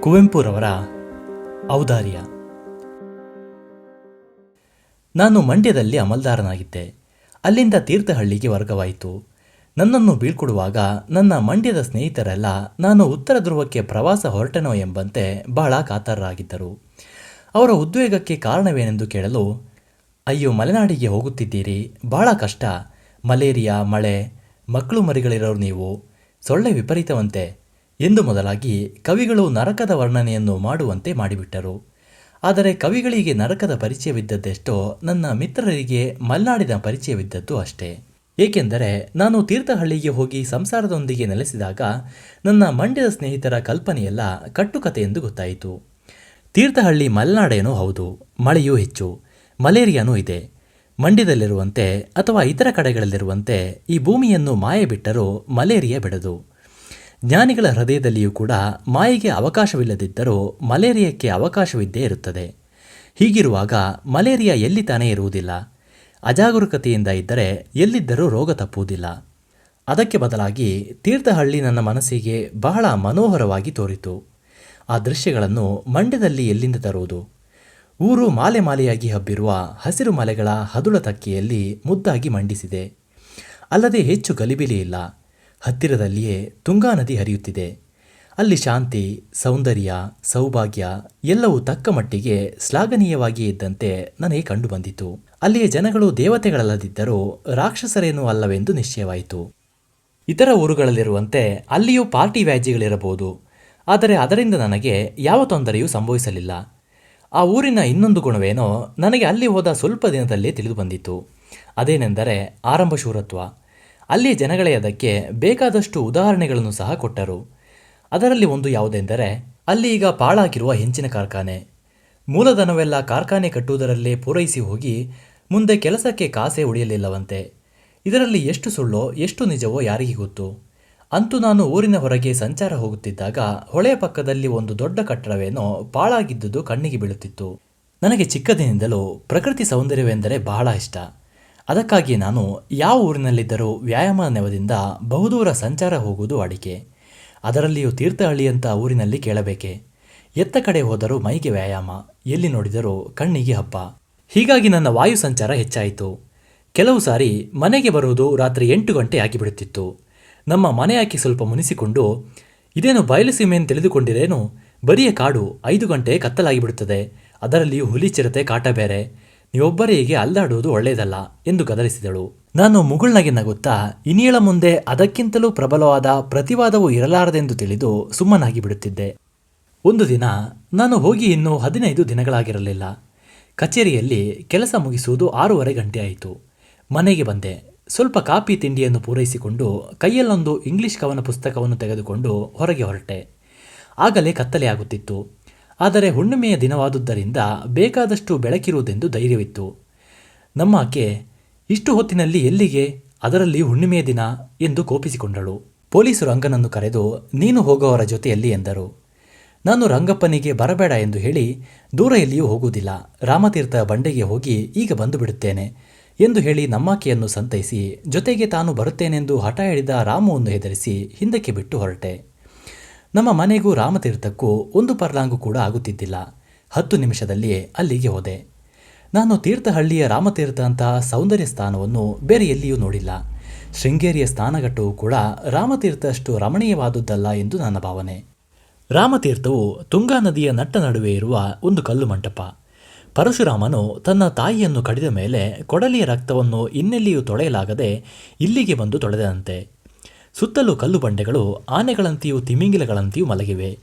ಕುವೆಂಪುರವರ ಔದಾರ್ಯ. ನಾನು ಮಂಡ್ಯದಲ್ಲಿ ಅಮಲ್ದಾರನಾಗಿದ್ದೆ. ಅಲ್ಲಿಂದ ತೀರ್ಥಹಳ್ಳಿಗೆ ವರ್ಗವಾಯಿತು. ನನ್ನನ್ನು ಬೀಳ್ಕೊಡುವಾಗ ನನ್ನ ಮಂಡ್ಯದ ಸ್ನೇಹಿತರೆಲ್ಲ ನಾನು ಉತ್ತರ ಧ್ರುವಕ್ಕೆ ಪ್ರವಾಸ ಹೊರಟೆನೋ ಎಂಬಂತೆ ಬಹಳ ಕಾತರರಾಗಿದ್ದರು. ಅವರ ಉದ್ವೇಗಕ್ಕೆ ಕಾರಣವೇನೆಂದು ಕೇಳಲು, ಅಯ್ಯೋ, ಮಲೆನಾಡಿಗೆ ಹೋಗುತ್ತಿದ್ದೀರಿ, ಬಹಳ ಕಷ್ಟ. ಮಲೇರಿಯಾ, ಮಳೆ, ಮಕ್ಕಳು ಮರಿಗಳಿರೋರು ನೀವು. ಸೊಳ್ಳೆ ವಿಪರೀತವಂತೆ. ಎಂದು ಮೊದಲಾಗಿ ಕವಿಗಳು ನರಕದ ವರ್ಣನೆಯನ್ನು ಮಾಡುವಂತೆ ಮಾಡಿಬಿಟ್ಟರು. ಆದರೆ ಕವಿಗಳಿಗೆ ನರಕದ ಪರಿಚಯವಿದ್ದದ್ದೆಷ್ಟೋ ನನ್ನ ಮಿತ್ರರಿಗೆ ಮಲ್ನಾಡಿನ ಪರಿಚಯವಿದ್ದದ್ದು ಅಷ್ಟೇ. ಏಕೆಂದರೆ ನಾನು ತೀರ್ಥಹಳ್ಳಿಗೆ ಹೋಗಿ ಸಂಸಾರದೊಂದಿಗೆ ನೆಲೆಸಿದಾಗ ನನ್ನ ಮಂಡ್ಯದ ಸ್ನೇಹಿತರ ಕಲ್ಪನೆಯೆಲ್ಲ ಕಟ್ಟುಕತೆ ಎಂದು ಗೊತ್ತಾಯಿತು. ತೀರ್ಥಹಳ್ಳಿ ಮಲೆನಾಡೇನೂ ಹೌದು, ಮಳೆಯೂ ಹೆಚ್ಚು, ಮಲೇರಿಯಾನೂ ಇದೆ. ಮಂಡ್ಯದಲ್ಲಿರುವಂತೆ ಅಥವಾ ಇತರ ಕಡೆಗಳಲ್ಲಿರುವಂತೆ ಈ ಭೂಮಿಯನ್ನು ಮಾಯೆ ಬಿಟ್ಟರೂ ಮಲೇರಿಯಾ ಬಿಡದು. ಜ್ಞಾನಿಗಳ ಹೃದಯದಲ್ಲಿಯೂ ಕೂಡ ಮಾಯೆಗೆ ಅವಕಾಶವಿಲ್ಲದಿದ್ದರೂ ಮಲೇರಿಯಾಕ್ಕೆ ಅವಕಾಶವಿದ್ದೇ ಇರುತ್ತದೆ. ಹೀಗಿರುವಾಗ ಮಲೇರಿಯಾ ಎಲ್ಲಿ ತಾನೇ ಇರುವುದಿಲ್ಲ. ಅಜಾಗರೂಕತೆಯಿಂದ ಇದ್ದರೆ ಎಲ್ಲಿದ್ದರೂ ರೋಗ ತಪ್ಪುವುದಿಲ್ಲ. ಅದಕ್ಕೆ ಬದಲಾಗಿ ತೀರ್ಥಹಳ್ಳಿ ನನ್ನ ಮನಸ್ಸಿಗೆ ಬಹಳ ಮನೋಹರವಾಗಿ ತೋರಿತು. ಆ ದೃಶ್ಯಗಳನ್ನು ಮಂಡ್ಯದಲ್ಲಿ ಎಲ್ಲಿಂದ ತರುವುದು? ಊರು ಮಾಲೆ ಮಾಲೆಯಾಗಿ ಹಬ್ಬಿರುವ ಹಸಿರು ಮಲೆಗಳ ಹದುಳ ತಕ್ಕೆಯಲ್ಲಿ ಮುದ್ದಾಗಿ ಮಂಡಿಸಿದೆ. ಅಲ್ಲದೆ ಹೆಚ್ಚು ಗಲಿಬಿಲಿ ಇಲ್ಲ. ಹತ್ತಿರದಲ್ಲಿಯೇ ತುಂಗಾ ನದಿ ಹರಿಯುತ್ತಿದೆ. ಅಲ್ಲಿ ಶಾಂತಿ, ಸೌಂದರ್ಯ, ಸೌಭಾಗ್ಯ ಎಲ್ಲವೂ ತಕ್ಕ ಮಟ್ಟಿಗೆ ಶ್ಲಾಘನೀಯವಾಗಿಯೇ ಇದ್ದಂತೆ ನನಗೆ ಕಂಡುಬಂದಿತು. ಅಲ್ಲಿಯ ಜನಗಳು ದೇವತೆಗಳಲ್ಲದಿದ್ದರೂ ರಾಕ್ಷಸರೇನೂ ಅಲ್ಲವೆಂದು ನಿಶ್ಚಯವಾಯಿತು. ಇತರ ಊರುಗಳಲ್ಲಿರುವಂತೆ ಅಲ್ಲಿಯೂ ಪಾರ್ಟಿ ವ್ಯಾಜ್ಯಗಳಿರಬಹುದು ಆದರೆ ಅದರಿಂದ ನನಗೆ ಯಾವ ತೊಂದರೆಯೂ ಸಂಭವಿಸಲಿಲ್ಲ. ಆ ಊರಿನ ಇನ್ನೊಂದು ಗುಣವೇನೋ, ನನಗೆ ಅಲ್ಲಿ ಹೋದ ಸ್ವಲ್ಪ ದಿನದಲ್ಲೇ ತಿಳಿದು ಬಂದಿತು ಅದೇನೆಂದರೆ ಆರಂಭ ಶೂರತ್ವ ಅಲ್ಲಿಯ ಜನಗಳೇ ಅದಕ್ಕೆ ಬೇಕಾದಷ್ಟು ಉದಾಹರಣೆಗಳನ್ನು ಸಹ ಕೊಟ್ಟರು. ಅದರಲ್ಲಿ ಒಂದು ಯಾವುದೆಂದರೆ, ಅಲ್ಲಿ ಈಗ ಪಾಳಾಗಿರುವ ಹೆಂಚಿನ ಕಾರ್ಖಾನೆ. ಮೂಲಧನವೆಲ್ಲ ಕಾರ್ಖಾನೆ ಕಟ್ಟುವುದರಲ್ಲೇ ಪೂರೈಸಿ ಹೋಗಿ ಮುಂದೆ ಕೆಲಸಕ್ಕೆ ಕಾಸೆ ಉಳಿಯಲಿಲ್ಲವಂತೆ. ಇದರಲ್ಲಿ ಎಷ್ಟು ಸುಳ್ಳೋ, ಎಷ್ಟು ನಿಜವೋ ಯಾರಿಗೆ ಗೊತ್ತು. ಅಂತೂ ನಾನು ಊರಿನ ಹೊರಗೆ ಸಂಚಾರ ಹೋಗುತ್ತಿದ್ದಾಗ ಹೊಳೆಯ ಪಕ್ಕದಲ್ಲಿ ಒಂದು ದೊಡ್ಡ ಕಟ್ಟಡವೇನೋ ಪಾಳಾಗಿದ್ದುದು ಕಣ್ಣಿಗೆ ಬೀಳುತ್ತಿತ್ತು. ನನಗೆ ಚಿಕ್ಕದಿನಿಂದಲೂ ಪ್ರಕೃತಿ ಸೌಂದರ್ಯವೆಂದರೆ ಬಹಳ ಇಷ್ಟ. ಅದಕ್ಕಾಗಿ ನಾನು ಯಾವ ಊರಿನಲ್ಲಿದ್ದರೂ ವ್ಯಾಯಾಮ ನೆವದಿಂದ ಬಹುದೂರ ಸಂಚಾರ ಹೋಗುವುದು ವಾಡಿಕೆ ಅದರಲ್ಲಿಯೂ ತೀರ್ಥಹಳ್ಳಿಯಂಥ ಊರಿನಲ್ಲಿ ಕೇಳಬೇಕೆ? ಎತ್ತ ಕಡೆ ಹೋದರೂ ಮೈಗೆ ವ್ಯಾಯಾಮ, ಎಲ್ಲಿ ನೋಡಿದರೂ ಕಣ್ಣಿಗೆ ಹಬ್ಬ. ಹೀಗಾಗಿ ನನ್ನ ವಾಯು ಸಂಚಾರ ಹೆಚ್ಚಾಯಿತು. ಕೆಲವು ಸಾರಿ ಮನೆಗೆ ಬರುವುದು ರಾತ್ರಿ ಎಂಟು ಗಂಟೆ ಆಗಿಬಿಡುತ್ತಿತ್ತು. ನಮ್ಮ ಮನೆಯಾಕಿ ಸ್ವಲ್ಪ ಮುನಿಸಿಕೊಂಡು, ಇದೇನು ಬಯಲುಸೀಮೆಯನ್ನು ತಿಳಿದುಕೊಂಡಿರೇನು? ಬರಿಯ ಕಾಡು ಐದು ಗಂಟೆ ಕತ್ತಲಾಗಿಬಿಡುತ್ತದೆ. ಅದರಲ್ಲಿಯೂ ಹುಲಿ ಚಿರತೆ ಕಾಟ ಬೇರೆ. ನೀವೊಬ್ಬರೇ ಹೀಗೆ ಅಲ್ಲಾಡುವುದು ಒಳ್ಳೆಯದಲ್ಲ ಎಂದು ಗದರಿಸಿದಳು. ನಾನು ಮುಗುಳ್ನಗೆ ನಗುತ್ತಾ, ಇನಿಯಳ ಮುಂದೆ ಅದಕ್ಕಿಂತಲೂ ಪ್ರಬಲವಾದ ಪ್ರತಿವಾದವು ಇರಲಾರದೆಂದು ತಿಳಿದು ಸುಮ್ಮನಾಗಿ ಬಿಡುತ್ತಿದ್ದೆ. ಒಂದು ದಿನ ನಾನು ಹೋಗಿ ಇನ್ನೂ ಹದಿನೈದು ದಿನಗಳಾಗಿರಲಿಲ್ಲ. ಕಚೇರಿಯಲ್ಲಿ ಕೆಲಸ ಮುಗಿಸುವುದು ಆರೂವರೆ ಗಂಟೆ ಆಯಿತು. ಮನೆಗೆ ಬಂದೆ. ಸ್ವಲ್ಪ ಕಾಪಿ ತಿಂಡಿಯನ್ನು ಪೂರೈಸಿಕೊಂಡು ಕೈಯಲ್ಲೊಂದು ಇಂಗ್ಲಿಷ್ ಕವನ ಪುಸ್ತಕವನ್ನು ತೆಗೆದುಕೊಂಡು ಹೊರಗೆ ಹೊರಟೆ. ಆಗಲೇ ಕತ್ತಲೆ ಆಗುತ್ತಿತ್ತು. ಆದರೆ ಹುಣ್ಣಿಮೆಯ ದಿನವಾದುದರಿಂದ ಬೇಕಾದಷ್ಟು ಬೆಳಕಿರುವುದೆಂದು ಧೈರ್ಯವಿತ್ತು. ನಮ್ಮ ಆಕೆ ಇಷ್ಟು ಹೊತ್ತಿನಲ್ಲಿ ಎಲ್ಲಿಗೆ, ಅದರಲ್ಲಿ ಹುಣ್ಣಿಮೆಯ ದಿನ ಎಂದು ಕೋಪಿಸಿಕೊಂಡಳು. ಪೊಲೀಸರು ರಂಗನನ್ನು ಕರೆದು, ನೀನು ಹೋಗುವವರ ಜೊತೆಯಲ್ಲಿ ಎಂದರು. ನಾನು ರಂಗಪ್ಪನಿಗೆ ಬರಬೇಡ ಎಂದು ಹೇಳಿ, ದೂರ ಎಲ್ಲಿಯೂ ಹೋಗುವುದಿಲ್ಲ. ರಾಮತೀರ್ಥ ಬಂಡೆಗೆ ಹೋಗಿ, ಈಗ ಬಂದು ಬಿಡುತ್ತೇನೆ ಎಂದು ಹೇಳಿ ನಮ್ಮಾಕೆಯನ್ನು ಸಂತೈಸಿ, ಜೊತೆಗೆ ತಾನು ಬರುತ್ತೇನೆಂದು ಹಠ ಹಿಡಿದ ರಾಮುವನ್ನು ಹೆದರಿಸಿ ಹಿಂದಕ್ಕೆ ಬಿಟ್ಟು ಹೊರಟೆ. ನಮ್ಮ ಮನೆಗೂ ರಾಮತೀರ್ಥಕ್ಕೂ ಒಂದು ಪರ್ಲಾಂಗು ಕೂಡ ಆಗುತ್ತಿದ್ದಿಲ್ಲ. ಹತ್ತು ನಿಮಿಷದಲ್ಲಿಯೇ ಅಲ್ಲಿಗೆ ಹೋದೆ. ನಾನು ತೀರ್ಥಹಳ್ಳಿಯ ರಾಮತೀರ್ಥ ಅಂತಹ ಸೌಂದರ್ಯ ಸ್ಥಾನವನ್ನು ಬೇರೆ ಎಲ್ಲಿಯೂ ನೋಡಿಲ್ಲ. ಶೃಂಗೇರಿಯ ಸ್ನಾನಘಟ್ಟವು ಕೂಡ ರಾಮತೀರ್ಥ ಅಷ್ಟು ರಮಣೀಯವಾದುದಲ್ಲ ಎಂದು ನನ್ನ ಭಾವನೆ. ರಾಮತೀರ್ಥವು ತುಂಗಾ ನದಿಯ ನಟ್ಟ ನಡುವೆ ಇರುವ ಒಂದು ಕಲ್ಲು ಮಂಟಪ. ಪರಶುರಾಮನು ತನ್ನ ತಾಯಿಯನ್ನು ಕಡಿದ ಮೇಲೆ ಕೊಡಲಿಯ ರಕ್ತವನ್ನು ಇನ್ನೆಲ್ಲಿಯೂ ತೊಳೆಯಲಾಗದೆ ಇಲ್ಲಿಗೆ ಬಂದು ತೊಳೆದಂತೆ. ಸುತ್ತಲೂ ಕಲ್ಲು ಬಂಡೆಗಳು ಆನೆಗಳಂತೆಯೂ ತಿಮಿಂಗಿಲಗಳಂತೆಯೂ ಮಲಗಿವೆ.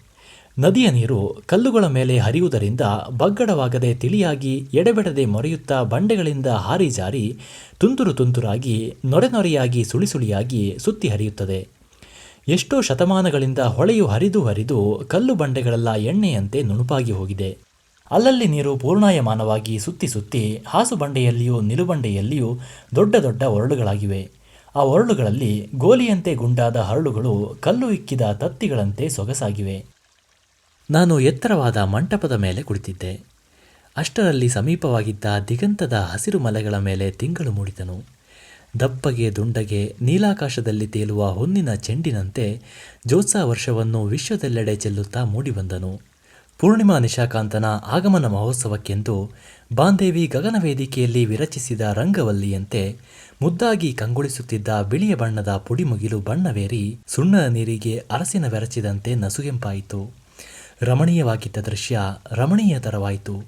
ನದಿಯ ನೀರು ಕಲ್ಲುಗಳ ಮೇಲೆ ಹರಿಯುವುದರಿಂದ ಬಗ್ಗಡವಾಗದೆ ತಿಳಿಯಾಗಿ ಎಡೆಬಿಡದೆ ಮೊರೆಯುತ್ತಾ ಬಂಡೆಗಳಿಂದ ಹಾರಿ ಜಾರಿ, ತುಂತುರು ತುಂತುರಾಗಿ ನೊರೆನೊರೆಯಾಗಿ ಸುಳಿ ಸುಳಿಯಾಗಿ ಸುತ್ತಿ ಹರಿಯುತ್ತದೆ. ಎಷ್ಟೋ ಶತಮಾನಗಳಿಂದ ಹೊಳೆಯು ಹರಿದು ಹರಿದು ಕಲ್ಲು ಬಂಡೆಗಳೆಲ್ಲ ಎಣ್ಣೆಯಂತೆ ನುಣುಪಾಗಿ ಹೋಗಿದೆ. ಅಲ್ಲಲ್ಲಿ ನೀರು ಪೂರ್ಣಾಯಮಾನವಾಗಿ ಸುತ್ತಿ ಸುತ್ತಿ ಹಾಸು ಬಂಡೆಯಲ್ಲಿಯೂ ನಿಲುಬಂಡೆಯಲ್ಲಿಯೂ ದೊಡ್ಡ ದೊಡ್ಡ ಒರಳುಗಳಾಗಿವೆ. ಆ ಹರಳುಗಳಲ್ಲಿ ಗೋಲಿಯಂತೆ ಗುಂಡಾದ ಹರಳುಗಳು ಕಲ್ಲು ಇಕ್ಕಿದ ತತ್ತಿಗಳಂತೆ ಸೊಗಸಾಗಿವೆ. ನಾನು ಎತ್ತರವಾದ ಮಂಟಪದ ಮೇಲೆ ಕುಳಿತಿದ್ದೆ. ಅಷ್ಟರಲ್ಲಿ ಸಮೀಪವಾಗಿದ್ದ ದಿಗಂತದ ಹಸಿರು ಮಲೆಗಳ ಮೇಲೆ ತಿಂಗಳು ಮೂಡಿದನು. ದಪ್ಪಗೆ ದುಂಡಗೆ ನೀಲಾಕಾಶದಲ್ಲಿ ತೇಲುವ ಹೊನ್ನಿನ ಚೆಂಡಿನಂತೆ ಜ್ಯೋತ್ಸವ ವರ್ಷವನ್ನು ವಿಶ್ವದೆಲ್ಲೆಡೆ ಚೆಲ್ಲುತ್ತಾ ಮೂಡಿಬಂದನು. ಪೂರ್ಣಿಮಾ ನಿಶಾಕಾಂತನ ಆಗಮನ ಮಹೋತ್ಸವಕ್ಕೆಂದು ಬಾಂದೇವಿ ಗಗನ ವೇದಿಕೆಯಲ್ಲಿ ವಿರಚಿಸಿದ ರಂಗವಲ್ಲಿಯಂತೆ ಮುದ್ದಾಗಿ ಕಂಗೊಳಿಸುತ್ತಿದ್ದ ಬಿಳಿಯ ಬಣ್ಣದ ಪುಡಿಮುಗಿಲು ಬಣ್ಣವೇರಿ ಸುಣ್ಣದ ನೀರಿಗೆ ಅರಸಿನ ಬೆರಚಿದಂತೆ ನಸುಗೆಂಪಾಯಿತು. ರಮಣೀಯವಾಗಿದ್ದ ದೃಶ್ಯ ರಮಣೀಯತರವಾಯಿತು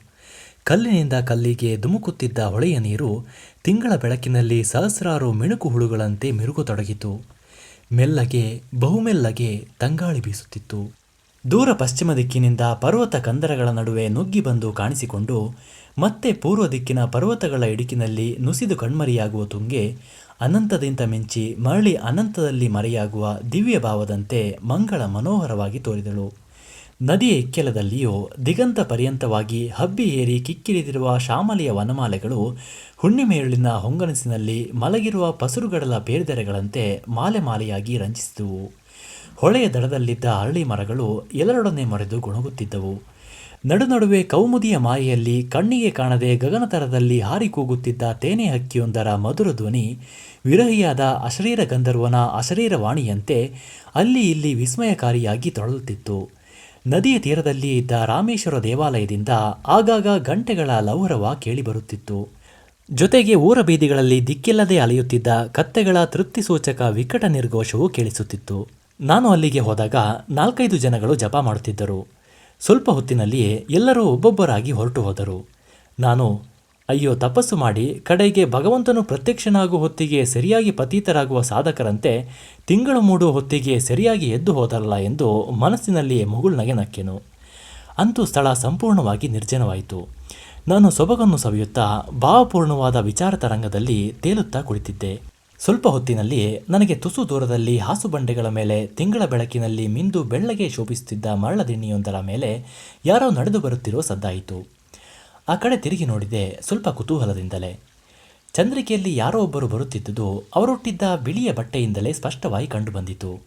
ಕಲ್ಲಿನಿಂದ ಕಲ್ಲಿಗೆ ಧುಮುಕುತ್ತಿದ್ದ ಹೊಳೆಯ ನೀರು ತಿಂಗಳ ಬೆಳಕಿನಲ್ಲಿ ಸಹಸ್ರಾರು ಮಿಣುಕು ಹುಳುಗಳಂತೆ ಮಿರುಗತೊಡಗಿತು. ಮೆಲ್ಲಗೆ, ಬಹುಮೆಲ್ಲಗೆ ತಂಗಾಳಿ ಬೀಸುತ್ತಿತ್ತು. ದೂರ ಪಶ್ಚಿಮ ದಿಕ್ಕಿನಿಂದ ಪರ್ವತ ಕಂದರಗಳ ನಡುವೆ ನುಗ್ಗಿ ಬಂದು ಕಾಣಿಸಿಕೊಂಡು ಮತ್ತೆ ಪೂರ್ವ ದಿಕ್ಕಿನ ಪರ್ವತಗಳ ಇಡುಕಿನಲ್ಲಿ ನುಸಿದು ಕಣ್ಮರಿಯಾಗುವ ತುಂಗೆ, ಅನಂತದಿಂದ ಮಿಂಚಿ ಮರಳಿ ಅನಂತದಲ್ಲಿ ಮರೆಯಾಗುವ ದಿವ್ಯ ಭಾವದಂತೆ ಮಂಗಳ ಮನೋಹರವಾಗಿ ತೋರಿದಳು. ನದಿಯ ಇಕ್ಕೆಲದಲ್ಲಿಯೂ ದಿಗಂತ ಪರ್ಯಂತವಾಗಿ ಹಬ್ಬಿ ಏರಿ ಕಿಕ್ಕಿರಿದಿರುವ ಶ್ಯಾಮಲೆಯ ವನಮಾಲೆಗಳು ಹುಣ್ಣಿಮೆಯಳಿನ ಹೊಂಗನಸಿನಲ್ಲಿ ಮಲಗಿರುವ ಪಸುರುಗಡಲ ಬೇರ್ದೆರೆಗಳಂತೆ ಮಾಲೆ ಮಾಲೆಯಾಗಿ ರಂಜಿಸಿದುವು. ಹೊಳೆಯ ದಡದಲ್ಲಿದ್ದ ಅರಳಿ ಮರಗಳು ಎಲ್ಲರೊಡನೆ ಮರೆದು ಗುಣಗುತ್ತಿದ್ದವು. ನಡುನಡುವೆ ಕೌಮುದಿಯ ಮಾಯೆಯಲ್ಲಿ ಕಣ್ಣಿಗೆ ಕಾಣದೆ ಗಗನತರದಲ್ಲಿ ಹಾರಿ ಕೂಗುತ್ತಿದ್ದ ತೇನೆ ಹಕ್ಕಿಯೊಂದರ ಮಧುರ ಧ್ವನಿ, ವಿರಹಿಯಾದ ಅಶರೀರ ಗಂಧರ್ವನ ಅಶರೀರ ವಾಣಿಯಂತೆ ಅಲ್ಲಿ ಇಲ್ಲಿ ವಿಸ್ಮಯಕಾರಿಯಾಗಿ ತೊಳಲುತ್ತಿತ್ತು. ನದಿಯ ತೀರದಲ್ಲಿ ಇದ್ದ ರಾಮೇಶ್ವರ ದೇವಾಲಯದಿಂದ ಆಗಾಗ ಗಂಟೆಗಳ ಲೌಹರವ ಕೇಳಿಬರುತ್ತಿತ್ತು. ಜೊತೆಗೆ ಊರ ಬೀದಿಗಳಲ್ಲಿ ದಿಕ್ಕಿಲ್ಲದೆ ಅಲೆಯುತ್ತಿದ್ದ ಕತ್ತೆಗಳ ತೃಪ್ತಿ ಸೂಚಕ ವಿಕಟ ನಿರ್ಘೋಷವು ಕೇಳಿಸುತ್ತಿತ್ತು. ನಾನು ಅಲ್ಲಿಗೆ ಹೋದಾಗ ನಾಲ್ಕೈದು ಜನಗಳು ಜಪ ಮಾಡುತ್ತಿದ್ದರು. ಸ್ವಲ್ಪ ಹೊತ್ತಿನಲ್ಲಿಯೇ ಎಲ್ಲರೂ ಒಬ್ಬೊಬ್ಬರಾಗಿ ಹೊರಟು ಹೋದರು. ನಾನು, ಅಯ್ಯೋ, ತಪಸ್ಸು ಮಾಡಿ, ಕಡೆಗೆ ಭಗವಂತನು ಪ್ರತ್ಯಕ್ಷನಾಗುವ ಹೊತ್ತಿಗೆ ಸರಿಯಾಗಿ ಪತೀತರಾಗುವ ಸಾಧಕರಂತೆ ತಿಂಗಳು ಮೂಡುವ ಹೊತ್ತಿಗೆ ಸರಿಯಾಗಿ ಎದ್ದು ಹೋದರಲ್ಲ ಎಂದು ಮನಸ್ಸಿನಲ್ಲಿಯೇ ಮುಗುಳ್ನಗೆ ನಕ್ಕೆನು. ಅಂತೂ ಸ್ಥಳ ಸಂಪೂರ್ಣವಾಗಿ ನಿರ್ಜನವಾಯಿತು. ನಾನು ಸೊಬಗನ್ನು ಸವಿಯುತ್ತಾ ಭಾವಪೂರ್ಣವಾದ ವಿಚಾರ ತರಂಗದಲ್ಲಿ ತೇಲುತ್ತಾ ಕುಳಿತಿದ್ದೆ. ಸ್ವಲ್ಪ ಹೊತ್ತಿನಲ್ಲಿ ನನಗೆ ತುಸು ದೂರದಲ್ಲಿ ಹಾಸುಬಂಡೆಗಳ ಮೇಲೆ ತಿಂಗಳ ಬೆಳಕಿನಲ್ಲಿ ಮಿಂದು ಬೆಳ್ಳಗೆ ಶೋಭಿಸುತ್ತಿದ್ದ ಮರಳ ದಿಣ್ಣೆಯೊಂದರ ಮೇಲೆ ಯಾರೋ ನಡೆದು ಬರುತ್ತಿರೋ ಸದ್ದಾಯಿತು. ಆ ಕಡೆ ತಿರುಗಿ ನೋಡಿದೆ ಸ್ವಲ್ಪ ಕುತೂಹಲದಿಂದಲೇ. ಚಂದ್ರಿಕೆಯಲ್ಲಿ ಯಾರೋ ಒಬ್ಬರು ಬರುತ್ತಿದ್ದುದು ಅವರೊಟ್ಟಿದ್ದ ಬಿಳಿಯ ಬಟ್ಟೆಯಿಂದಲೇ ಸ್ಪಷ್ಟವಾಗಿ ಕಂಡುಬಂದಿತು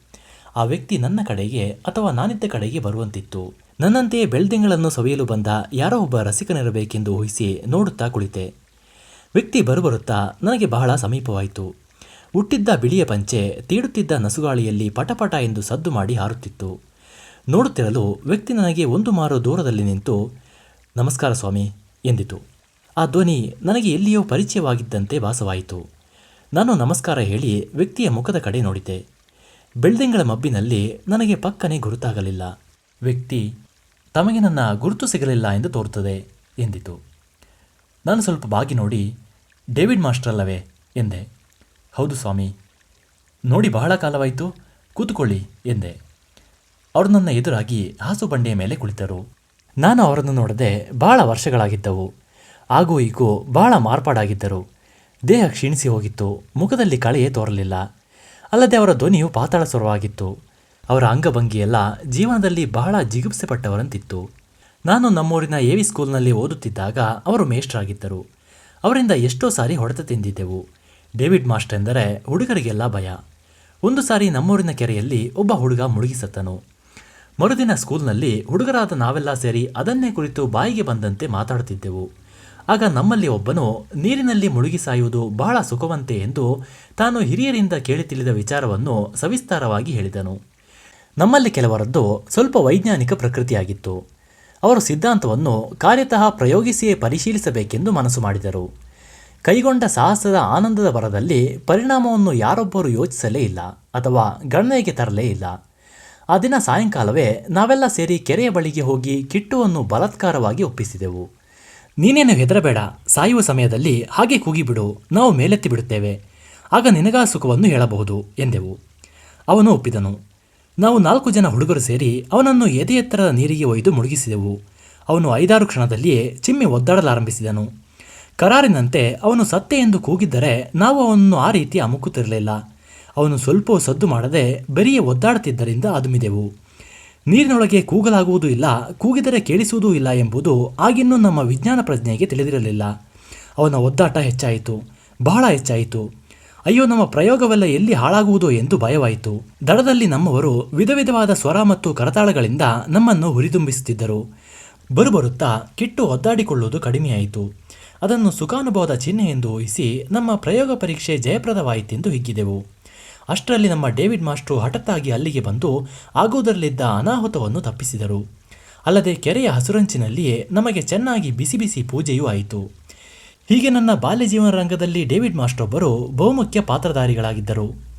ಆ ವ್ಯಕ್ತಿ ನನ್ನ ಕಡೆಗೆ ಅಥವಾ ನಾನಿದ್ದ ಕಡೆಗೆ ಬರುವಂತಿತ್ತು. ನನ್ನಂತೆಯೇ ಬೆಳ್ದಿಂಗಳನ್ನು ಸವಿಯಲು ಬಂದ ಯಾರೋ ಒಬ್ಬ ರಸಿಕನಿರಬೇಕೆಂದು ಊಹಿಸಿ ನೋಡುತ್ತಾ ಕುಳಿತೆ. ವ್ಯಕ್ತಿ ಬರುಬರುತ್ತಾ ನನಗೆ ಬಹಳ ಸಮೀಪವಾಯಿತು. ಹುಟ್ಟಿದ್ದ ಬಿಳಿಯ ಪಂಚೆ ತೀಡುತ್ತಿದ್ದ ನಸುಗಾಳಿಯಲ್ಲಿ ಪಟಪಟ ಎಂದು ಸದ್ದು ಮಾಡಿ ಹಾರುತ್ತಿತ್ತು. ನೋಡುತ್ತಿರಲು ವ್ಯಕ್ತಿ ನನಗೆ ಒಂದು ಮಾರು ದೂರದಲ್ಲಿ ನಿಂತು, ನಮಸ್ಕಾರ ಸ್ವಾಮಿ, ಎಂದಿತು. ಆ ಧ್ವನಿ ನನಗೆ ಎಲ್ಲಿಯೋ ಪರಿಚಯವಾಗಿದ್ದಂತೆ ಭಾಸವಾಯಿತು. ನಾನು ನಮಸ್ಕಾರ ಹೇಳಿ ವ್ಯಕ್ತಿಯ ಮುಖದ ಕಡೆ ನೋಡಿದೆ. ಬೆಳ್ದಿಂಗಳ ಮಬ್ಬಿನಲ್ಲಿ ನನಗೆ ಪಕ್ಕನೆ ಗುರುತಾಗಲಿಲ್ಲ. ವ್ಯಕ್ತಿ, ತಮಗೆ ನನ್ನ ಗುರುತು ಸಿಗಲಿಲ್ಲ ಎಂದು ತೋರುತ್ತದೆ, ಎಂದಿತು. ನಾನು ಸ್ವಲ್ಪ ಬಾಗಿ ನೋಡಿ, ಡೇವಿಡ್ ಮಾಸ್ಟರ್ ಅಲ್ಲವೇ, ಎಂದೆ. ಹೌದು ಸ್ವಾಮಿ. ನೋಡಿ ಬಹಳ ಕಾಲವಾಯಿತು, ಕೂತುಕೊಳ್ಳಿ ಎಂದೆ. ಅವರು ನನ್ನ ಎದುರಾಗಿ ಹಾಸು ಬಂಡೆಯ ಮೇಲೆ ಕುಳಿತರು. ನಾನು ಅವರನ್ನು ನೋಡದೆ ಬಹಳ ವರ್ಷಗಳಾಗಿದ್ದವು. ಹಾಗೂ ಈಗೂ ಬಹಳ ಮಾರ್ಪಾಡಾಗಿದ್ದರು. ದೇಹ ಕ್ಷೀಣಿಸಿ ಹೋಗಿತ್ತು, ಮುಖದಲ್ಲಿ ಕಳೆಯೇ ತೋರಲಿಲ್ಲ. ಅಲ್ಲದೆ ಅವರ ಧ್ವನಿಯು ಪಾತಾಳ ಸ್ವರವಾಗಿತ್ತು. ಅವರ ಅಂಗಭಂಗಿಯೆಲ್ಲ ಜೀವನದಲ್ಲಿ ಬಹಳ ಜಿಗುಪ್ಸೆ ಪಟ್ಟವರಂತಿತ್ತು. ನಾನು ನಮ್ಮೂರಿನ ಎ ವಿ ಸ್ಕೂಲ್ನಲ್ಲಿ ಓದುತ್ತಿದ್ದಾಗ ಅವರು ಮೇಷ್ಟ್ರಾಗಿದ್ದರು. ಅವರಿಂದ ಎಷ್ಟೋ ಸಾರಿ ಹೊಡೆತ ತಿಂದಿದ್ದೆವು. ಡೇವಿಡ್ ಮಾಸ್ಟರ್ ಎಂದರೆ ಹುಡುಗರಿಗೆಲ್ಲ ಭಯ. ಒಂದು ಸಾರಿ ನಮ್ಮೂರಿನ ಕೆರೆಯಲ್ಲಿ ಒಬ್ಬ ಹುಡುಗ ಮುಳುಗಿಸತ್ತನು. ಮರುದಿನ ಸ್ಕೂಲ್ನಲ್ಲಿ ಹುಡುಗರಾದ ನಾವೆಲ್ಲ ಸೇರಿ ಅದನ್ನೇ ಕುರಿತು ಬಾಯಿಗೆ ಬಂದಂತೆ ಮಾತಾಡುತ್ತಿದ್ದೆವು. ಆಗ ನಮ್ಮಲ್ಲಿ ಒಬ್ಬನು, ನೀರಿನಲ್ಲಿ ಮುಳುಗಿ ಸಾಯುವುದು ಬಹಳ ಸುಖವಂತೆ ಎಂದು ತಾನು ಹಿರಿಯರಿಂದ ಕೇಳಿ ತಿಳಿದ ವಿಚಾರವನ್ನು ಸವಿಸ್ತಾರವಾಗಿ ಹೇಳಿದನು. ನಮ್ಮಲ್ಲಿ ಕೆಲವರದ್ದು ಸ್ವಲ್ಪ ವೈಜ್ಞಾನಿಕ ಪ್ರಕೃತಿಯಾಗಿತ್ತು. ಅವರು ಸಿದ್ಧಾಂತವನ್ನು ಕಾರ್ಯತಃ ಪ್ರಯೋಗಿಸಿಯೇ ಪರಿಶೀಲಿಸಬೇಕೆಂದು ಮನಸ್ಸು ಮಾಡಿದರು. ಕೈಗೊಂಡ ಸಾಹಸದ ಆನಂದದ ಬರದಲ್ಲಿ ಪರಿಣಾಮವನ್ನು ಯಾರೊಬ್ಬರು ಯೋಚಿಸಲೇ ಇಲ್ಲ ಅಥವಾ ಗಣನೆಗೆ ತರಲೇ ಇಲ್ಲ. ಆ ದಿನ ಸಾಯಂಕಾಲವೇ ನಾವೆಲ್ಲ ಸೇರಿ ಕೆರೆಯ ಬಳಿಗೆ ಹೋಗಿ ಕಿಟ್ಟುವನ್ನು ಬಲತ್ಕಾರವಾಗಿ ಒಪ್ಪಿಸಿದೆವು. ನೀನೇನು ಹೆದರಬೇಡ, ಸಾಯುವ ಸಮಯದಲ್ಲಿ ಹಾಗೆ ಕೂಗಿಬಿಡು, ನಾವು ಮೇಲೆತ್ತಿ ಬಿಡುತ್ತೇವೆ, ಆಗ ನಿನಗಾ ಸುಖವನ್ನು ಹೇಳಬಹುದು ಎಂದೆವು. ಅವನು ಒಪ್ಪಿದನು. ನಾವು ನಾಲ್ಕು ಜನ ಹುಡುಗರು ಸೇರಿ ಅವನನ್ನು ಎದೆ ಎತ್ತರದ ನೀರಿಗೆ ಒಯ್ದು ಮುಳುಗಿಸಿದೆವು. ಅವನು ಐದಾರು ಕ್ಷಣದಲ್ಲಿಯೇ ಚಿಮ್ಮಿ ಒದ್ದಾಡಲಾರಂಭಿಸಿದನು. ಕರಾರಿನಂತೆ ಅವನು ಸತ್ತೆ ಎಂದು ಕೂಗಿದ್ದರೆ ನಾವು ಅವನನ್ನು ಆ ರೀತಿ ಅಮುಕುತ್ತಿರಲಿಲ್ಲ. ಅವನು ಸ್ವಲ್ಪ ಸದ್ದು ಮಾಡದೆ ಬರಿಯೇ ಒದ್ದಾಡುತ್ತಿದ್ದರಿಂದ ಅದುಮಿದೆವು. ನೀರಿನೊಳಗೆ ಕೂಗಲಾಗುವುದೂ ಇಲ್ಲ, ಕೂಗಿದರೆ ಕೇಳಿಸುವುದೂ ಇಲ್ಲ ಎಂಬುದು ಆಗಿನ್ನೂ ನಮ್ಮ ವಿಜ್ಞಾನ ಪ್ರಜ್ಞೆಗೆ ತಿಳಿದಿರಲಿಲ್ಲ. ಅವನ ಒದ್ದಾಟ ಹೆಚ್ಚಾಯಿತು, ಬಹಳ ಹೆಚ್ಚಾಯಿತು. ಅಯ್ಯೋ, ನಮ್ಮ ಪ್ರಯೋಗವೆಲ್ಲ ಎಲ್ಲಿ ಹಾಳಾಗುವುದು ಎಂದು ಭಯವಾಯಿತು. ದಡದಲ್ಲಿ ನಮ್ಮವರು ವಿಧ ವಿಧವಾದ ಸ್ವರ ಮತ್ತು ಕರತಾಳಗಳಿಂದ ನಮ್ಮನ್ನು ಹುರಿದುಂಬಿಸುತ್ತಿದ್ದರು. ಬರುಬರುತ್ತಾ ಕಿಟ್ಟು ಒದ್ದಾಡಿಕೊಳ್ಳುವುದು ಕಡಿಮೆಯಾಯಿತು. ಅದನ್ನು ಸುಖಾನುಭವದ ಚಿಹ್ನೆ ಎಂದು ಊಹಿಸಿ ನಮ್ಮ ಪ್ರಯೋಗ ಪರೀಕ್ಷೆ ಜಯಪ್ರದವಾಯಿತೆಂದು ಹಿಗ್ಗಿದೆವು. ಅಷ್ಟರಲ್ಲಿ ನಮ್ಮ ಡೇವಿಡ್ ಮಾಸ್ಟ್ರು ಹಠತ್ತಾಗಿ ಅಲ್ಲಿಗೆ ಬಂದು ಆಗುವುದರಲ್ಲಿದ್ದ ಅನಾಹುತವನ್ನು ತಪ್ಪಿಸಿದರು. ಅಲ್ಲದೆ ಕೆರೆಯ ಹಸುರಂಚಿನಲ್ಲಿಯೇ ನಮಗೆ ಚೆನ್ನಾಗಿ ಬಿಸಿ ಬಿಸಿ ಪೂಜೆಯೂ ಆಯಿತು. ಹೀಗೆ ನನ್ನ ಬಾಲ್ಯ ಜೀವನ ರಂಗದಲ್ಲಿ ಡೇವಿಡ್ ಮಾಸ್ಟ್ರೊಬ್ಬರು ಬಹುಮುಖ್ಯ ಪಾತ್ರಧಾರಿಗಳಾಗಿದ್ದರು.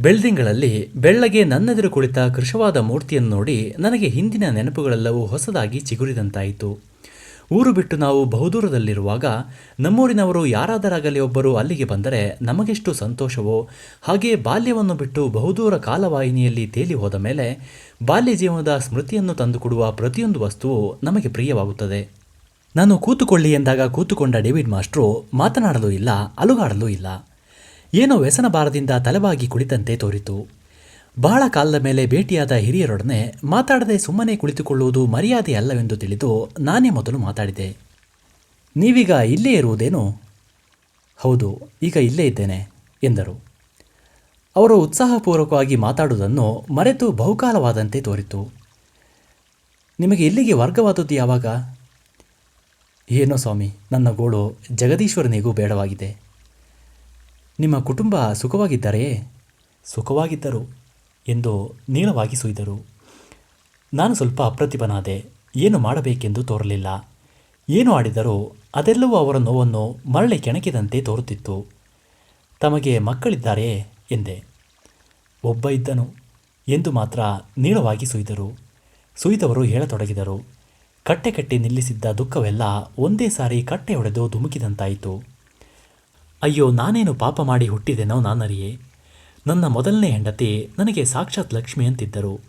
ಬೆಳ್ದಿಂಗಳಲ್ಲಿ ಬೆಳ್ಳಗೆ ನನ್ನೆದುರು ಕುಳಿತ ಕೃಶವಾದ ಮೂರ್ತಿಯನ್ನು ನೋಡಿ ನನಗೆ ಹಿಂದಿನ ನೆನಪುಗಳೆಲ್ಲವೂ ಹೊಸದಾಗಿ ಚಿಗುರಿದಂತಾಯಿತು. ಊರು ಬಿಟ್ಟು ನಾವು ಬಹುದೂರದಲ್ಲಿರುವಾಗ ನಮ್ಮೂರಿನವರು ಯಾರಾದರಾಗಲಿ ಒಬ್ಬರು ಅಲ್ಲಿಗೆ ಬಂದರೆ ನಮಗೆಷ್ಟು ಸಂತೋಷವೋ? ಹಾಗೆ ಬಾಲ್ಯವನ್ನು ಬಿಟ್ಟು ಬಹುದೂರ ಕಾಲವಾಹಿನಿಯಲ್ಲಿ ತೇಲಿ ಹೋದ ಮೇಲೆ ಬಾಲ್ಯ ಜೀವನದ ಸ್ಮೃತಿಯನ್ನು ತಂದುಕೊಡುವ ಪ್ರತಿಯೊಂದು ವಸ್ತುವು ನಮಗೆ ಪ್ರಿಯವಾಗುತ್ತದೆ. ನಾನು ಕೂತುಕೊಳ್ಳಿ ಎಂದಾಗ ಕೂತುಕೊಂಡ ಡೇವಿಡ್ ಮಾಸ್ಟ್ರು ಮಾತನಾಡಲೂ ಇಲ್ಲ, ಅಲುಗಾಡಲೂ ಇಲ್ಲ. ಏನೋ ವ್ಯಸನ ಬಾರದಿಂದ ತಲೆಬಾಗಿ ಕುಳಿತಂತೆ ತೋರಿತು. ಬಹಳ ಕಾಲದ ಮೇಲೆ ಭೇಟಿಯಾದ ಹಿರಿಯರೊಡನೆ ಮಾತಾಡದೆ ಸುಮ್ಮನೆ ಕುಳಿತುಕೊಳ್ಳುವುದು ಮರ್ಯಾದೆ ಅಲ್ಲವೆಂದು ತಿಳಿದು ನಾನೇ ಮೊದಲು ಮಾತಾಡಿದೆ. ನೀವೀಗ ಇಲ್ಲೇ ಇರುವುದೇನು? ಹೌದು, ಈಗ ಇಲ್ಲೇ ಇದ್ದೇನೆ, ಎಂದರು. ಅವರು ಉತ್ಸಾಹಪೂರ್ವಕವಾಗಿ ಮಾತಾಡುವುದನ್ನು ಮರೆತು ಬಹುಕಾಲವಾದಂತೆ ತೋರಿತು. ನಿಮಗೆ ಇಲ್ಲಿಗೆ ವರ್ಗವಾದದ್ದು ಯಾವಾಗ? ಏನೋ ಸ್ವಾಮಿ, ನನ್ನ ಗೋಳು ಜಗದೀಶ್ವರನಿಗೂ ಬೇಡವಾಗಿದೆ. ನಿಮ್ಮ ಕುಟುಂಬ ಸುಖವಾಗಿದ್ದಾರೆಯೇ? ಸುಖವಾಗಿದ್ದರು ಎಂದು ನೀಳವಾಗಿ ಸುಯ್ದರು ನಾನು ಸ್ವಲ್ಪ ಅಪ್ರತಿಭನಾದೆ. ಏನು ಮಾಡಬೇಕೆಂದು ತೋರಲಿಲ್ಲ. ಏನು ಆಡಿದರೂ ಅದೆಲ್ಲವೂ ಅವರ ನೋವನ್ನು ಮರಳಿ ಕೆಣಕಿದಂತೆ ತೋರುತ್ತಿತ್ತು. ತಮಗೆ ಮಕ್ಕಳಿದ್ದಾರೆ ಎಂದೆ. ಒಬ್ಬ ಇದ್ದನು ಎಂದು ಮಾತ್ರ ನೀಳವಾಗಿ ಸುಯ್ದರು ಸುಯ್ದವರು ಹೇಳತೊಡಗಿದರು. ಕಟ್ಟೆ ಕಟ್ಟಿ ನಿಲ್ಲಿಸಿದ್ದ ದುಃಖವೆಲ್ಲ ಒಂದೇ ಸಾರಿ ಕಟ್ಟೆ ಹೊಡೆದು ಧುಮುಕಿದಂತಾಯಿತು. ಅಯ್ಯೋ, ನಾನೇನು ಪಾಪ ಮಾಡಿ ಹುಟ್ಟಿದೆನೋ ನಾನರಿಯೇ. ನನ್ನ ಮೊದಲನೇ ಹೆಂಡತಿ ನನಗೆ ಸಾಕ್ಷಾತ್ ಲಕ್ಷ್ಮಿ ಅಂತಿದ್ದರು.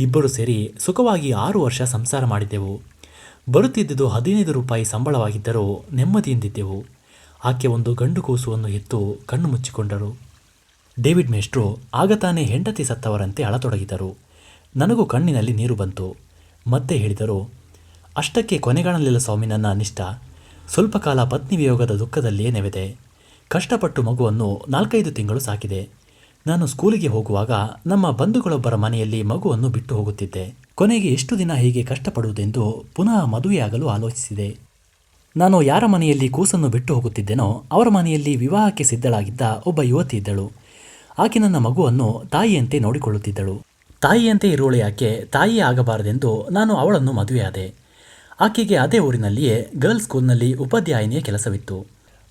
ಇಬ್ಬರು ಸೇರಿ ಸುಖವಾಗಿ ಆರು ವರ್ಷ ಸಂಸಾರ ಮಾಡಿದೆವು. ಬರುತ್ತಿದ್ದುದು ಹದಿನೈದು ರೂಪಾಯಿ ಸಂಬಳವಾಗಿದ್ದರೂ ನೆಮ್ಮದಿಯಿಂದಿದ್ದೆವು. ಆಕೆ ಒಂದು ಗಂಡು ಕೂಸುವನ್ನು ಎತ್ತು ಕಣ್ಣು ಮುಚ್ಚಿಕೊಂಡರು. ಡೇವಿಡ್ ಮೇಷ್ಟ್ರು ಆಗ ತಾನೇ ಹೆಂಡತಿ ಸತ್ತವರಂತೆ ಅಳತೊಡಗಿದರು. ನನಗೂ ಕಣ್ಣಿನಲ್ಲಿ ನೀರು ಬಂತು. ಮತ್ತೆ ಹೇಳಿದರು, ಅಷ್ಟಕ್ಕೆ ಕೊನೆಗಾಣಲಿಲ್ಲ ಸ್ವಾಮಿ ನನ್ನ ಅನಿಷ್ಟ. ಸ್ವಲ್ಪ ಕಾಲ ಪತ್ನಿ ವಿಯೋಗದ ದುಃಖದಲ್ಲಿಯೇ ನೆವೆದೆ. ಕಷ್ಟಪಟ್ಟು ಮಗುವನ್ನು ನಾಲ್ಕೈದು ತಿಂಗಳು ಸಾಕಿದೆ. ನಾನು ಸ್ಕೂಲಿಗೆ ಹೋಗುವಾಗ ನಮ್ಮ ಬಂಧುಗಳೊಬ್ಬರ ಮನೆಯಲ್ಲಿ ಮಗುವನ್ನು ಬಿಟ್ಟು ಹೋಗುತ್ತಿದ್ದೆ. ಕೊನೆಗೆ ಎಷ್ಟು ದಿನ ಹೀಗೆ ಕಷ್ಟಪಡುವುದೆಂದು ಪುನಃ ಮದುವೆಯಾಗಲು ಆಲೋಚಿಸಿದೆ. ನಾನು ಯಾರ ಮನೆಯಲ್ಲಿ ಕೂಸನ್ನು ಬಿಟ್ಟು ಹೋಗುತ್ತಿದ್ದೆನೋ ಅವರ ಮನೆಯಲ್ಲಿ ವಿವಾಹಕ್ಕೆ ಸಿದ್ಧಳಾಗಿದ್ದ ಒಬ್ಬ ಯುವತಿ ಇದ್ದಳು. ಆಕೆ ನನ್ನ ಮಗುವನ್ನು ತಾಯಿಯಂತೆ ನೋಡಿಕೊಳ್ಳುತ್ತಿದ್ದಳು. ತಾಯಿಯಂತೆ ಇರುವಳೆ ಆಕೆ ತಾಯಿಯೇ ಆಗಬಾರದೆಂದು ನಾನು ಅವಳನ್ನು ಮದುವೆಯಾದೆ. ಆಕೆಗೆ ಅದೇ ಊರಿನಲ್ಲಿಯೇ ಗರ್ಲ್ಸ್ ಸ್ಕೂಲ್ನಲ್ಲಿ ಉಪಾಧ್ಯಾಯಿನಿಯ ಕೆಲಸವಿತ್ತು.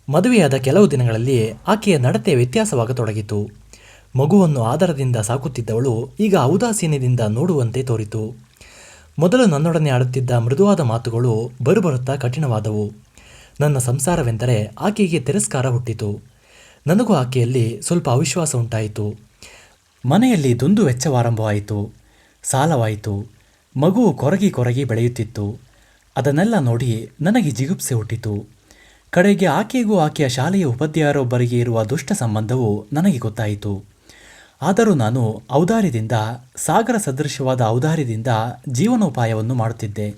ಮದುವೆಯಾದ ಕೆಲವು ದಿನಗಳಲ್ಲಿ ಆಕೆಯ ನಡತೆ ವ್ಯತ್ಯಾಸವಾಗತೊಡಗಿತು. ಮಗುವನ್ನು ಆದರದಿಂದ ಸಾಕುತ್ತಿದ್ದವಳು ಈಗ ಔದಾಸೀನದಿಂದ ನೋಡುವಂತೆ ತೋರಿತು. ಮೊದಲು ನನ್ನೊಡನೆ ಆಡುತ್ತಿದ್ದ ಮೃದುವಾದ ಮಾತುಗಳು ಬರುಬರುತ್ತಾ ಕಠಿಣವಾದವು. ನನ್ನ ಸಂಸಾರವೆಂದರೆ ಆಕೆಗೆ ತಿರಸ್ಕಾರ ಹುಟ್ಟಿತು. ನನಗೂ ಆಕೆಯಲ್ಲಿ ಸ್ವಲ್ಪ ಅವಿಶ್ವಾಸ ಉಂಟಾಯಿತು. ಮನೆಯಲ್ಲಿ ದುಂದು ವೆಚ್ಚವಾರಂಭವಾಯಿತು. ಸಾಲವಾಯಿತು. ಮಗು ಕೊರಗಿ ಕೊರಗಿ ಬೆಳೆಯುತ್ತಿತ್ತು. ಅದನ್ನೆಲ್ಲ ನೋಡಿ ನನಗೆ ಜಿಗುಪ್ಸೆ ಹುಟ್ಟಿತು. ಕಡೆಗೆ ಆಕೆಗೂ ಆಕೆಯ ಶಾಲೆಯ ಉಪಾಧ್ಯಾಯರೊಬ್ಬರಿಗೆ ಇರುವ ದುಷ್ಟ ಸಂಬಂಧವು ನನಗೆ ಗೊತ್ತಾಯಿತು. ಆದರೂ ನಾನು ಔದಾರ್ಯದಿಂದ, ಸಾಗರ ಸದೃಶವಾದ ಔದಾರ್ಯದಿಂದ ಜೀವನೋಪಾಯವನ್ನು ಮಾಡುತ್ತಿದ್ದೆ.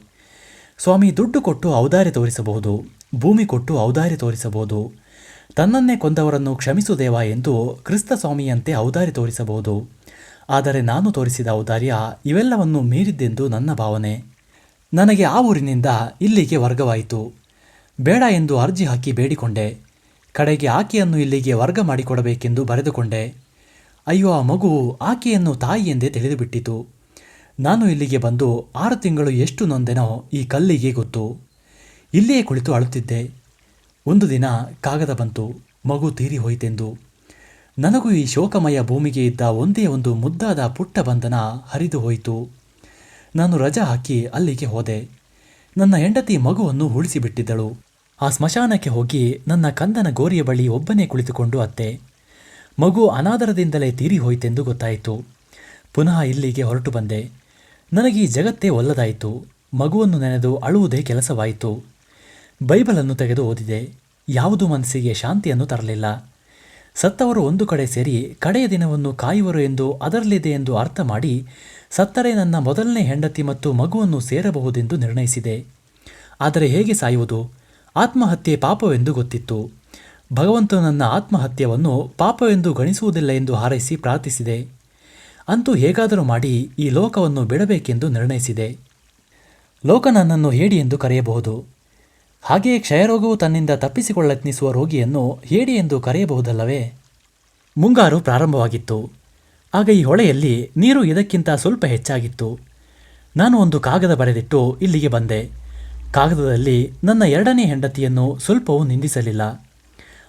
ಸ್ವಾಮಿ ದುಡ್ಡು ಕೊಟ್ಟು ಔದಾರ್ಯ ತೋರಿಸಬಹುದು, ಭೂಮಿ ಕೊಟ್ಟು ಔದಾರ್ಯ ತೋರಿಸಬಹುದು, ತನ್ನನ್ನೇ ಕೊಂದವರನ್ನು ಕ್ಷಮಿಸು ದೇವ ಎಂದು ಕ್ರಿಸ್ತ ಸ್ವಾಮಿಯಂತೆ ಔದಾರ್ಯ ತೋರಿಸಬಹುದು. ಆದರೆ ನಾನು ತೋರಿಸಿದ ಔದಾರ್ಯ ಇವೆಲ್ಲವನ್ನು ಮೀರಿದ್ದೆಂದು ನನ್ನ ಭಾವನೆ. ನನಗೆ ಆ ಊರಿನಿಂದ ಇಲ್ಲಿಗೆ ವರ್ಗವಾಯಿತು. ಬೇಡ ಎಂದು ಅರ್ಜಿ ಹಾಕಿ ಬೇಡಿಕೊಂಡೆ. ಕಡೆಗೆ ಆಕೆಯನ್ನು ಇಲ್ಲಿಗೆ ವರ್ಗ ಮಾಡಿಕೊಡಬೇಕೆಂದು ಬರೆದುಕೊಂಡೆ. ಅಯ್ಯೋ, ಆ ಮಗು ಆಕೆಯನ್ನು ತಾಯಿ ಎಂದೇ ತಿಳಿದುಬಿಟ್ಟಿತು ನಾನು ಇಲ್ಲಿಗೆ ಬಂದು ಆರು ತಿಂಗಳು ಎಷ್ಟು ನೊಂದೆನೋ ಈ ಕಲ್ಲಿಗೆ ಗೊತ್ತು. ಇಲ್ಲಿಯೇ ಕುಳಿತು ಅಳುತ್ತಿದ್ದೆ. ಒಂದು ದಿನ ಕಾಗದ ಬಂತು. ಮಗು ತೀರಿ ಹೋಯಿತೆಂದು. ನನಗೂ ಈ ಶೋಕಮಯ ಭೂಮಿಗೆ ಇದ್ದ ಒಂದೇ ಒಂದು ಮುದ್ದಾದ ಪುಟ್ಟ ಬಂಧನ ಹರಿದು ಹೋಯಿತು. ನಾನು ರಜಾ ಹಾಕಿ ಅಲ್ಲಿಗೆ ಹೋದೆ. ನನ್ನ ಹೆಂಡತಿ ಮಗುವನ್ನು ಉಳಿಸಿಬಿಟ್ಟಿದ್ದಳು. ಆ ಸ್ಮಶಾನಕ್ಕೆ ಹೋಗಿ ನನ್ನ ಕಂದನ ಗೋರಿಯ ಬಳಿ ಒಬ್ಬನೇ ಕುಳಿತುಕೊಂಡು ಅತ್ತೆ. ಮಗು ಅನಾದರದಿಂದಲೇ ತೀರಿ ಹೋಯಿತೆಂದು ಗೊತ್ತಾಯಿತು. ಪುನಃ ಇಲ್ಲಿಗೆ ಹೊರಟು ಬಂದೆ. ನನಗೆ ಈ ಜಗತ್ತೇ ಒಲ್ಲದಾಯಿತು. ಮಗುವನ್ನು ನೆನೆದು ಅಳುವುದೇ ಕೆಲಸವಾಯಿತು. ಬೈಬಲನ್ನು ತೆಗೆದು ಓದಿದೆ. ಯಾವುದು ಮನಸ್ಸಿಗೆ ಶಾಂತಿಯನ್ನು ತರಲಿಲ್ಲ. ಸತ್ತವರು ಒಂದು ಕಡೆ ಸೇರಿ ಕಡೆಯ ದಿನವನ್ನು ಕಾಯುವರು ಎಂದು ಅದರಲ್ಲಿದೆ ಎಂದು ಅರ್ಥ ಮಾಡಿ ಸತ್ತರೆ ನನ್ನ ಮೊದಲನೇ ಹೆಂಡತಿ ಮತ್ತು ಮಗುವನ್ನು ಸೇರಬಹುದೆಂದು ನಿರ್ಣಯಿಸಿದೆ. ಆದರೆ ಹೇಗೆ ಸಾಯುವುದು? ಆತ್ಮಹತ್ಯೆ ಪಾಪವೆಂದು ಗೊತ್ತಿತ್ತು. ಭಗವಂತನು ನನ್ನ ಆತ್ಮಹತ್ಯವನ್ನು ಪಾಪವೆಂದು ಗಣಿಸುವುದಿಲ್ಲ ಎಂದು ಹಾರೈಸಿ ಪ್ರಾರ್ಥಿಸಿದೆ. ಅಂತೂ ಹೇಗಾದರೂ ಮಾಡಿ ಈ ಲೋಕವನ್ನು ಬಿಡಬೇಕೆಂದು ನಿರ್ಣಯಿಸಿದೆ. ಲೋಕ ನನ್ನನ್ನು ಹೇಡಿ ಎಂದು ಕರೆಯಬಹುದು. ಹಾಗೆಯೇ ಕ್ಷಯರೋಗವು ತನ್ನಿಂದ ತಪ್ಪಿಸಿಕೊಳ್ಳತ್ನಿಸುವ ರೋಗಿಯನ್ನು ಹೇಡಿ ಎಂದು ಕರೆಯಬಹುದಲ್ಲವೇ? ಮುಂಗಾರು ಪ್ರಾರಂಭವಾಗಿತ್ತು. ಆಗ ಈ ಹೊಳೆಯಲ್ಲಿ ನೀರು ಇದಕ್ಕಿಂತ ಸ್ವಲ್ಪ ಹೆಚ್ಚಾಗಿತ್ತು. ನಾನು ಒಂದು ಕಾಗದ ಬರೆದಿಟ್ಟು ಇಲ್ಲಿಗೆ ಬಂದೆ. ಕಾಗದದಲ್ಲಿ ನನ್ನ ಎರಡನೇ ಹೆಂಡತಿಯನ್ನು ಸ್ವಲ್ಪವೂ ನಿಂದಿಸಲಿಲ್ಲ.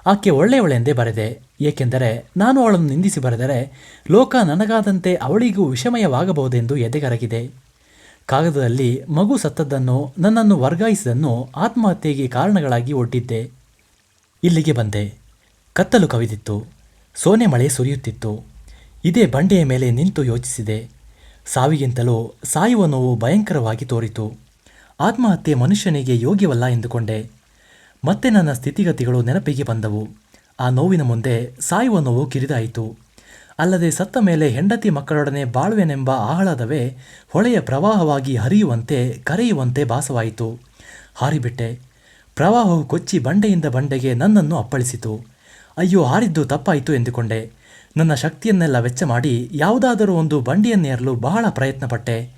ಆಕೆ ಒಳ್ಳೆಯವಳೆಂದೇ ಬರೆದೆ. ಏಕೆಂದರೆ ನಾನು ಅವಳನ್ನು ನಿಂದಿಸಿ ಬರೆದರೆ ಲೋಕ ನನಗಾದಂತೆ ಅವಳಿಗೂ ವಿಷಮಯವಾಗಬಹುದೆಂದು ಎದೆಗರಗಿದೆ. ಕಾಗದದಲ್ಲಿ ಮಗು ಸತ್ತದ್ದನ್ನು, ನನ್ನನ್ನು ವರ್ಗಾಯಿಸಿದನ್ನು ಆತ್ಮಹತ್ಯೆಗೆ ಕಾರಣಗಳಾಗಿ ಒಡ್ಡಿದ್ದೆ. ಇಲ್ಲಿಗೆ ಬಂದೆ. ಕತ್ತಲು ಕವಿದಿತ್ತು. ಸೋನೆ ಮಳೆ ಸುರಿಯುತ್ತಿತ್ತು. ಇದೇ ಬಂಡೆಯ ಮೇಲೆ ನಿಂತು ಯೋಚಿಸಿದೆ. ಸಾವಿಗಿಂತಲೂ ಸಾಯುವ ನೋವು ಭಯಂಕರವಾಗಿ ತೋರಿತು. ಆತ್ಮಹತ್ಯೆ ಮನುಷ್ಯನಿಗೆ ಯೋಗ್ಯವಲ್ಲ ಎಂದುಕೊಂಡೆ. ಮತ್ತೆ ನನ್ನ ಸ್ಥಿತಿಗತಿಗಳು ನೆನಪಿಗೆ ಬಂದವು. ಆ ನೋವಿನ ಮುಂದೆ ಸಾಯುವ ನೋವು ಕಿರಿದಾಯಿತು. ಅಲ್ಲದೆ ಸತ್ತ ಮೇಲೆ ಹೆಂಡತಿ ಮಕ್ಕಳೊಡನೆ ಬಾಳುವೆನೆಂಬ ಆಹ್ಲಾದವೇ ಹೊಳೆಯ ಪ್ರವಾಹವಾಗಿ ಹರಿಯುವಂತೆ ಕರೆಯುವಂತೆ ಭಾಸವಾಯಿತು. ಹಾರಿಬಿಟ್ಟೆ. ಪ್ರವಾಹವು ಕೊಚ್ಚಿ ಬಂಡೆಯಿಂದ ಬಂಡೆಗೆ ನನ್ನನ್ನು ಅಪ್ಪಳಿಸಿತು. ಅಯ್ಯೋ, ಹಾರಿದ್ದು ತಪ್ಪಾಯಿತು ಎಂದುಕೊಂಡೆ. ನನ್ನ ಶಕ್ತಿಯನ್ನೆಲ್ಲ ವೆಚ್ಚ ಮಾಡಿ ಯಾವುದಾದರೂ ಒಂದು ಬಂಡಿಯನ್ನೇರಲು ಬಹಳ ಪ್ರಯತ್ನಪಟ್ಟೆ.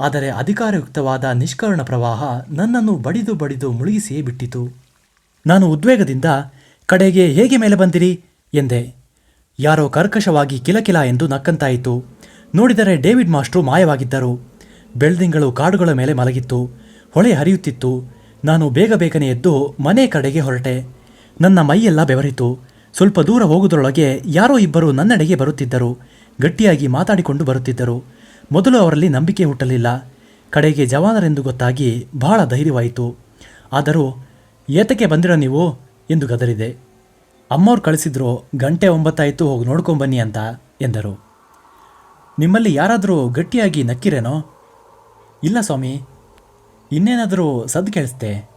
ಆದರೆ ಅಧಿಕಾರಯುಕ್ತವಾದ ನಿಷ್ಕರುಣ ಪ್ರವಾಹ ನನ್ನನ್ನು ಬಡಿದು ಬಡಿದು ಮುಳುಗಿಸಿಯೇ ಬಿಟ್ಟಿತು. ನಾನು ಉದ್ವೇಗದಿಂದ ಕಡೆಗೆ ಹೇಗೆ ಮೇಲೆ ಬಂದಿರಿ? ಎಂದೆ. ಯಾರೋ ಕರ್ಕಶವಾಗಿ ಕಿಲಕಿಲ ಎಂದು ನಕ್ಕಂತಾಯಿತು. ನೋಡಿದರೆ ಡೇವಿಡ್ ಮಾಸ್ಟ್ರು ಮಾಯವಾಗಿದ್ದರು. ಬೆಳ್ದಿಂಗಳು ಕಾಡುಗಳ ಮೇಲೆ ಮಲಗಿತ್ತು. ಹೊಳೆ ಹರಿಯುತ್ತಿತ್ತು. ನಾನು ಬೇಗ ಬೇಗನೆ ಎದ್ದು ಮನೆ ಕಡೆಗೆ ಹೊರಟೆ. ನನ್ನ ಮೈಯೆಲ್ಲ ಬೆವರಿತು. ಸ್ವಲ್ಪ ದೂರ ಹೋಗುವುದರೊಳಗೆ ಯಾರೋ ಇಬ್ಬರು ನನ್ನೆಡೆಗೆ ಬರುತ್ತಿದ್ದರು. ಗಟ್ಟಿಯಾಗಿ ಮಾತಾಡಿಕೊಂಡು ಬರುತ್ತಿದ್ದರು. ಮೊದಲು ಅವರಲ್ಲಿ ನಂಬಿಕೆ ಹುಟ್ಟಲಿಲ್ಲ. ಕಡೆಗೆ ಜವಾನರೆಂದು ಗೊತ್ತಾಗಿ ಬಹಳ ಧೈರ್ಯವಾಯಿತು. ಆದರೂ ಏತಕ್ಕೆ ಬಂದಿರೋ ನೀವು? ಎಂದು ಗದರಿದೆ. ಅಮ್ಮವ್ರು ಕಳಿಸಿದ್ರು, ಗಂಟೆ ಒಂಬತ್ತಾಯಿತು, ಹೋಗಿ ನೋಡ್ಕೊಂಬನ್ನಿ ಅಂತ ಎಂದರು. ನಿಮ್ಮಲ್ಲಿ ಯಾರಾದರೂ ಗಟ್ಟಿಯಾಗಿ ನಕ್ಕಿರೇನೋ? ಇಲ್ಲ ಸ್ವಾಮಿ. ಇನ್ನೇನಾದರೂ ಸದ್ದು ಕೇಳಿಸ್ತೆ.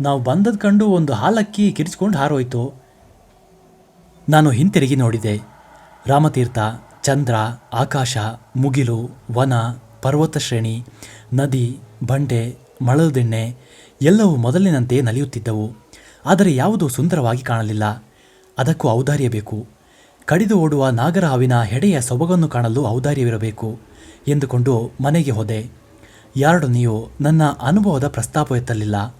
ನಾವು ಬಂದದ್ದು ಕಂಡು ಒಂದು ಹಾಲಕ್ಕಿ ಕಿರಿಚ್ಕೊಂಡು ಹಾರೋಯ್ತು. ನಾನು ಹಿಂತಿರುಗಿ ನೋಡಿದೆ. ರಾಮತೀರ್ಥ, ಚಂದ್ರ, ಆಕಾಶ, ಮುಗಿಲು, ವನ, ಪರ್ವತ ಶ್ರೇಣಿ, ನದಿ, ಬಂಡೆ, ಮಳಲದಿಣ್ಣೆ ಎಲ್ಲವೂ ಮೊದಲಿನಂತೆ ನಲಿಯುತ್ತಿದ್ದವು. ಆದರೆ ಯಾವುದೂ ಸುಂದರವಾಗಿ ಕಾಣಲಿಲ್ಲ. ಅದಕ್ಕೂ ಔದಾರ್ಯ ಬೇಕು. ಕಡಿದು ಓಡುವ ನಾಗರ ಹಾವಿನ ಹೆಡೆಯ ಸೊಬಗನ್ನು ಕಾಣಲು ಔದಾರ್ಯವಿರಬೇಕು ಎಂದುಕೊಂಡು ಮನೆಗೆ ಹೋದೆ. ಯಾರೊಡನೆಯೂ ನನ್ನ ಅನುಭವದ ಪ್ರಸ್ತಾಪ ಎತ್ತಲಿಲ್ಲ.